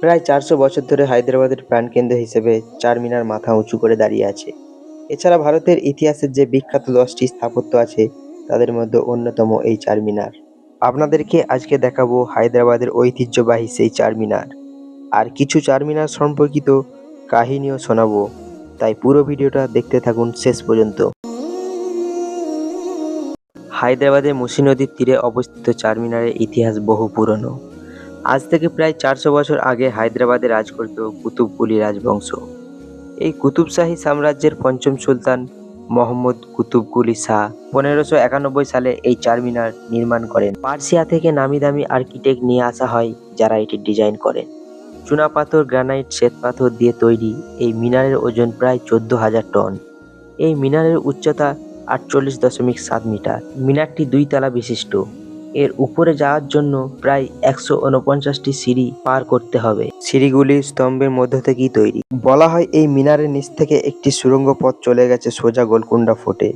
প্রায় চারশো বছর ধরে হায়দ্রাবাদের প্রাণকেন্দ্র হিসেবে চারমিনার মাথা উঁচু করে দাঁড়িয়ে আছে। এছাড়া ভারতের ইতিহাসের যে বিখ্যাত দশটি স্থাপত্য আছে, তাদের মধ্যে অন্যতম এই চারমিনার। আপনাদেরকে আজকে দেখাবো হায়দ্রাবাদের ঐতিহ্যবাহী সেই চারমিনার। আর কিছু চারমিনার সম্পর্কিত কাহিনীও শোনাবো। তাই পুরো ভিডিওটা দেখতে থাকুন শেষ পর্যন্ত। হায়দ্রাবাদের মুসি নদীর তীরে অবস্থিত চারমিনারের ইতিহাস বহু পুরনো। আজ থেকে প্রায় চারশো বছর আগে হায়দ্রাবাদে রাজ করত কুতুবকুলি রাজবংশ। এই কুতুবশাহী সাম্রাজ্যের পঞ্চম সুলতান মোহাম্মদ কুতুবকুলি শাহ পনেরোশো একানব্বই সালে এই চারমিনার নির্মাণ করেন। পার্সিয়া থেকে নামি দামি আর্কিটেক্ট নিয়ে আসা হয় যারা এটি ডিজাইন করেন। চুনাপাথর গ্রানাইট শ্বেতপাথর দিয়ে তৈরি এই মিনারের ওজন প্রায় চোদ্দ হাজার টন। এই মিনারের উচ্চতা আটচল্লিশ দশমিক সাত মিটার। মিনারটি দুই তলা বিশিষ্ট। এর উপরে যাওয়ার জন্য প্রায় একশো উনপঞ্চাশটি সিঁড়ি পার করতে হবে। সিঁড়িগুলি স্তম্ভের মধ্য থেকেই তৈরি। বলা হয় এই মিনারের নিচ থেকে একটি সুড়ঙ্গ পথ চলে গেছে সোজা গোলকুন্ডা ফোর্টে,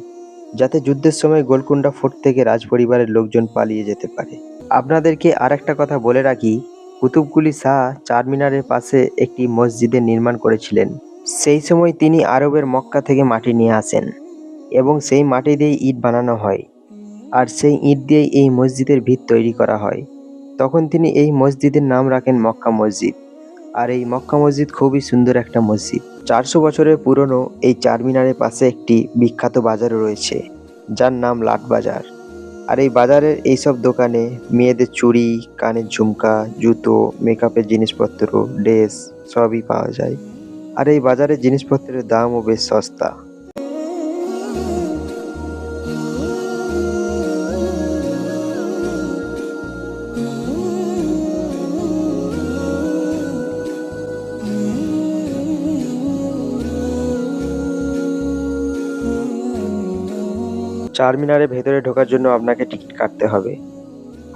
যাতে যুদ্ধের সময় গোলকুন্ডা ফোর্ট থেকে রাজপরিবারের লোকজন পালিয়ে যেতে পারে। আপনাদেরকে আরেকটা কথা বলে রাখি কুতুবকুলি শাহ চারমিনারের পাশে একটি মসজিদের নির্মাণ করেছিলেন। সেই সময় তিনি আরবের মক্কা থেকে মাটি নিয়ে আসেন এবং সেই মাটি দিয়ে ইট বানানো হয়। আর সেই ইট দিয়েই এই মসজিদের ভিত তৈরি করা হয়। তখন তিনি এই মসজিদের নাম রাখেন মক্কা মসজিদ। আর এই মক্কা মসজিদ খুবই সুন্দর একটা মসজিদ। চারশো বছরের পুরনো এই চারমিনারের পাশে একটি বিখ্যাত বাজার রয়েছে, যার নাম লাট বাজার। আর এই বাজারের এইসব দোকানে মেয়েদের চুড়ি, কানের ঝুমকা, জুতো, মেকআপের জিনিসপত্র, ড্রেস সবই পাওয়া যায়। আর এই বাজারের জিনিসপত্রের দামও বেশ সস্তা। চারমিনারের ভেতরে ঢোকার জন্য আপনাকে টিকিট কাটতে হবে।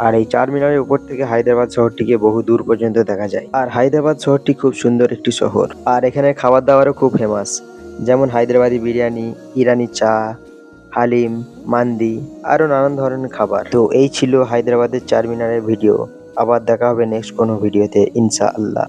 আর এই চারমিনারের উপর থেকে হায়দ্রাবাদ শহরটিকে বহু দূর পর্যন্ত দেখা যায়। আর হায়দ্রাবাদ শহরটি খুব সুন্দর একটি শহর। আর এখানে খাবার দাবারও খুব ফেমাস যেমন হায়দ্রাবাদি বিরিয়ানি, ইরানি চা, হালিম, মান্দি, আরও নানান ধরনের খাবার। তো এই ছিল হায়দ্রাবাদের চারমিনারের ভিডিও। আবার দেখা হবে নেক্সট কোনো ভিডিওতে ইনশা আল্লাহ